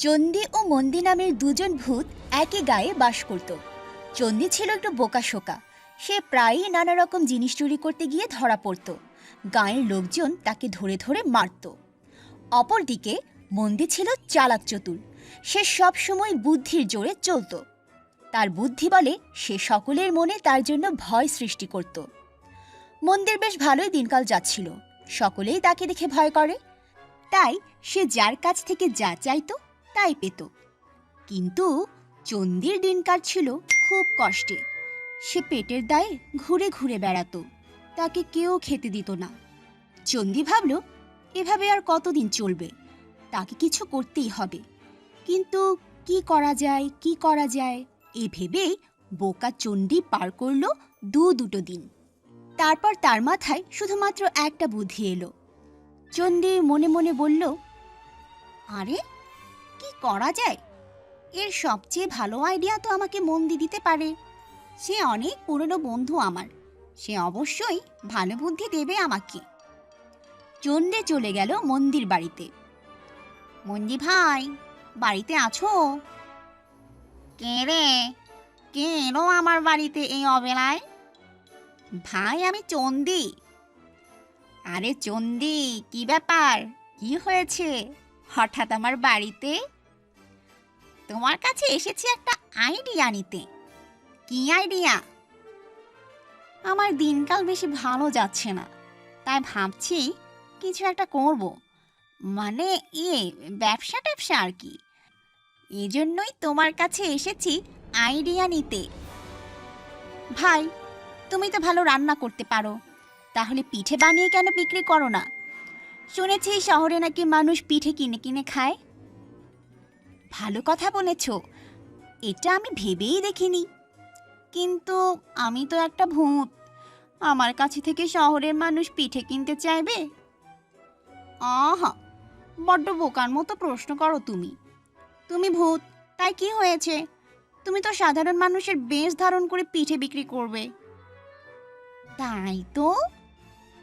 চণ্ডী ও মন্দি নামের দুজন ভূত একই গায়ে বাস করত। চণ্ডী ছিল একটু বোকাশোকা। সে প্রায়ই নানা রকম জিনিস চুরি করতে গিয়ে ধরা পড়ত। গায়ের লোকজন তাকে ধরে ধরে মারত। অপরদিকে মন্দি ছিল চালাক চতুর। সে সব সময় বুদ্ধির জোরে চলত। তার বুদ্ধি বলে সে সকলের মনে তার জন্য ভয় সৃষ্টি করত। মন্দির বেশ ভালোই দিনকাল যাচ্ছিল। সকলেই তাকে দেখে ভয় করে। তাই সে যার কাছ থেকে যা চাইতো তাই পেত। কিন্তু চন্দির দিন কাটছিল খুব কষ্টে। সে পেটের দায়ে ঘুরে ঘুরে বেড়াতো। তাকে কেউ খেতে দিত না। চন্দি ভাবল, এভাবে আর কতদিন চলবে? তাকে কিছু করতেই হবে। কিন্তু কি করা যায়, কি করা যায়? এ ভেবেই বোকা চণ্ডী পার করল দু দুটো দিন। তারপর তার মাথায় শুধুমাত্র একটা বুদ্ধি এলো। চণ্ডী মনে মনে বলল, আরে কি করা যায়? এর সবচেয়ে ভালো আইডিয়া তো আমাকে মন্দি দিতে পারে। সে অনেক পুরনো বন্ধু আমার। সে অবশ্যই ভালো বুদ্ধি দেবে আমাকে। চণ্ডে চলে গেল মন্দির বাড়িতে। মন্দি ভাই, বাড়িতে আছো? কে রে? কে এলো আমার বাড়িতে এই অবেলায়? ভাই, আমি চন্দি আরে চন্দি কি ব্যাপার? কি হয়েছে? হঠাৎ আমার বাড়িতে তোমার কাছে এসেছি একটা আইডিয়া নিতে। কি আইডিয়া আমার দিনকাল বেশি ভালো যাচ্ছে না, তাই ভাবছি কিছু একটা করব। মানে ইয়ে ব্যবসা ট্যাবসা আর কি। এই জন্যই তোমার কাছে এসেছি আইডিয়া নিতে। ভাই, তুমি তো ভালো রান্না করতে পারো, তাহলে পিঠে বানিয়ে কেন বিক্রি করো না? শুনেছি শহরে নাকি মানুষ পিঠে কিনে কিনে খায়। ভালো কথা বলেছ, এটা আমি ভেবেই দেখিনি। কিন্তু আমি তো একটা ভূত, আমার কাছে থেকে শহরের মানুষ পিঠে কিনতে চাইবে? আহা, বড্ড বোকার মতো প্রশ্ন করো তুমি। তুমি ভূত, তাই কি হয়েছে? তুমি তো সাধারণ মানুষের বেশ ধারণ করে পিঠে বিক্রি করবে। তাই তো,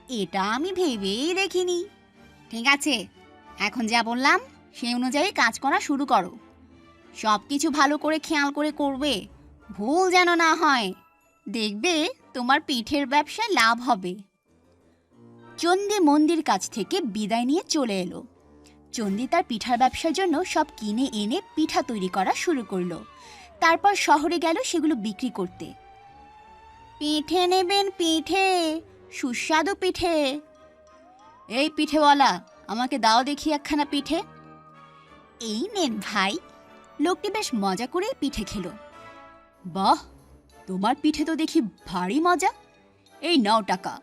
এটা আমি ভেবেই দেখিনি। ঠিক আছে, এখন যা বললাম, সেই অনুযায়ী কাজ করা শুরু করো। সব কিছু ভালো করে খেয়াল করে করবে, ভুল যেন না হয়। দেখবে তোমার পিঠের ব্যবসায় লাভ হবে। চণ্ডী মন্দির কাছ থেকে বিদায় নিয়ে চলে এলো। চণ্ডী তার পিঠার ব্যবসার জন্য সব কিনে এনে পিঠা তৈরি করা শুরু করল। তারপর শহরে গেল সেগুলো বিক্রি করতে। পিঠে নেবেন পিঠে, সুস্বাদু পিঠে। এই পিঠেওয়ালা, আমাকে দাও দেখি একখানা পিঠে। এই নেন ভাই, লোকটি বেশ মজা করেই পিঠে খেল। বাহ, তোমার পিঠে তো দেখি ভারী মজা। এই নাও টাকা,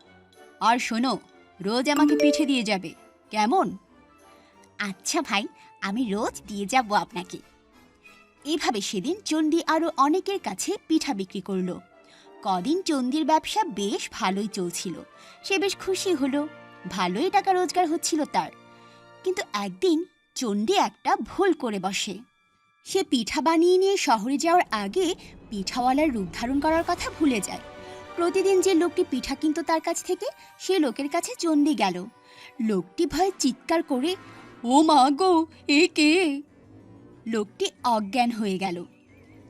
আর শোনো, রোজ আমাকে পিঠে দিয়ে যাবে, কেমন? আচ্ছা ভাই, আমি রোজ দিয়ে যাব আপনাকে। এভাবে সেদিন চণ্ডী আরও অনেকের কাছে পিঠা বিক্রি করল। কদিন চণ্ডীর ব্যবসা বেশ ভালোই চলছিল, সে বেশ খুশি হলো। ভালোই টাকা রোজগার হচ্ছিল তার। কিন্তু একদিন চণ্ডী একটা ভুল করে বসে। সে পিঠা বানিয়ে নিয়ে শহরে যাওয়ার আগে পিঠাওয়ালার রূপ ধারণ করার কথা ভুলে যায়। প্রতিদিন যে লোকটি পিঠা কিনত তার কাছ থেকে, সে লোকের কাছে চণ্ডী গেল। লোকটি ভয়ে চিৎকার করে, ও মা গো, এ কে? লোকটি অজ্ঞান হয়ে গেল।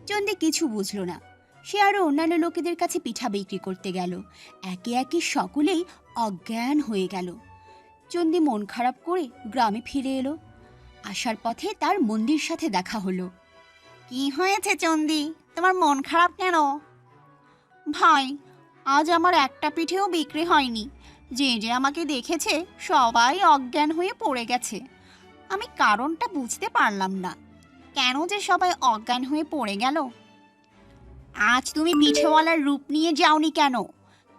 চণ্ডী কিছু বুঝল না। সে আরও অন্যান্য লোকেদের কাছে পিঠা বিক্রি করতে গেল। একে একে সকলেই অজ্ঞান হয়ে গেল। চন্দি মন খারাপ করে গ্রামে ফিরে এলো। আসার পথে তার মন্দির সাথে দেখা হলো। কি হয়েছে চন্দি তোমার মন খারাপ কেন? ভাই, আজ আমার একটা পিঠেও বিক্রি হয়নি। যে যে আমাকে দেখেছে সবাই অজ্ঞান হয়ে পড়ে গেছে। আমি কারণটা বুঝতে পারলাম না। কেন যে সবাই অজ্ঞান হয়ে পড়ে গেল? আজ তুমি পিঠেওয়ালার রূপ নিয়ে যাওনি কেন?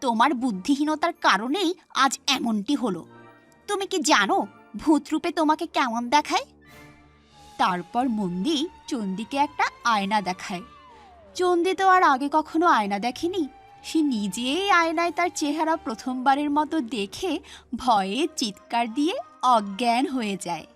তোমার বুদ্ধিহীনতার কারণেই আজ এমনটি হলো। তুমি কি জানো ভূতরূপে তোমাকে কেমন দেখায়? তারপর মন্দি চন্দিকে একটা আয়না দেখায়। চন্দি তো আর আগে কখনো আয়না দেখেনি। সে নিজেই আয়নায় তার চেহারা প্রথমবারের মতো দেখে ভয়ে চিৎকার দিয়ে অজ্ঞান হয়ে যায়।